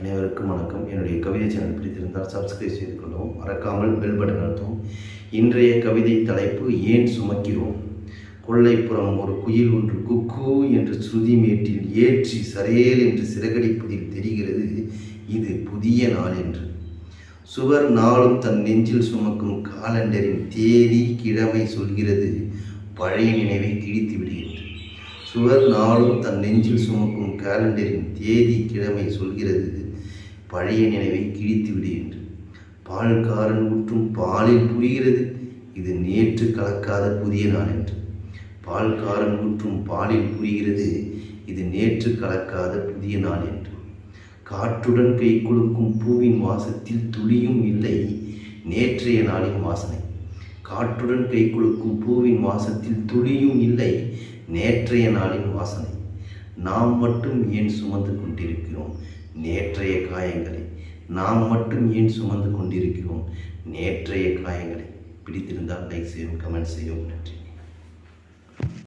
அனைவருக்கும் வணக்கம். என்னுடைய கவிதை சேனல் பிடித்திருந்தால் சப்ஸ்கிரைப் செய்து கொள்ளவும் மறக்காமல் பெல் பட்டன் அழுத்தவும். இன்றைய கவிதை தலைப்பு ஏன் சுமக்கிறோம்? கொள்ளைப்புறம் ஒரு குயில் ஒன்று குக்கு என்று ஸ்ருதி மேட்டில் ஏற்றி சரேல் என்று சிறகடிப்பதில் தெரிகிறது. இது புதிய நாள் என்று. சுவர் நாளும் தன் நெஞ்சில் சுமக்கும் காலண்டரின் தேதி கிழமை சொல்கிறது. பழைய நினைவை கிழித்து விடுகின்றது. சுவர் நாளும் தன் நெஞ்சில் சுமக்கும் கேலண்டரின் தேதி கிழமை சொல்கிறது பழைய நினைவை கிழித்து விடுகின்றது பால்காரன் ஊற்றும் பாலில் புரிகிறது இது நேற்று கலக்காத புதிய நாள் என்று. பால்காரன் ஊற்றும் பாலில் புரிகிறது இது நேற்று கலக்காத புதிய நாள் என்று. காற்றுடன் கை கொடுக்கும் பூவின் வாசத்தில் துளியும் இல்லை நேற்றைய நாளின் வாசனை. காற்றுடன் கை கொடுக்கும் பூவின் வாசத்தில் துளியும் இல்லை நேற்றைய நாளின் வாசனை. நாம் மட்டும் ஏன் சுமந்து கொண்டிருக்கிறோம்? நேற்றைய காயங்களை. நாம் மட்டும் ஏன் சுமந்து கொண்டிருக்கிறோம்? நேற்றைய காயங்களை. பிடித்திருந்தால் லைக் செய்யும் கமெண்ட் செய்யவும் நன்றி.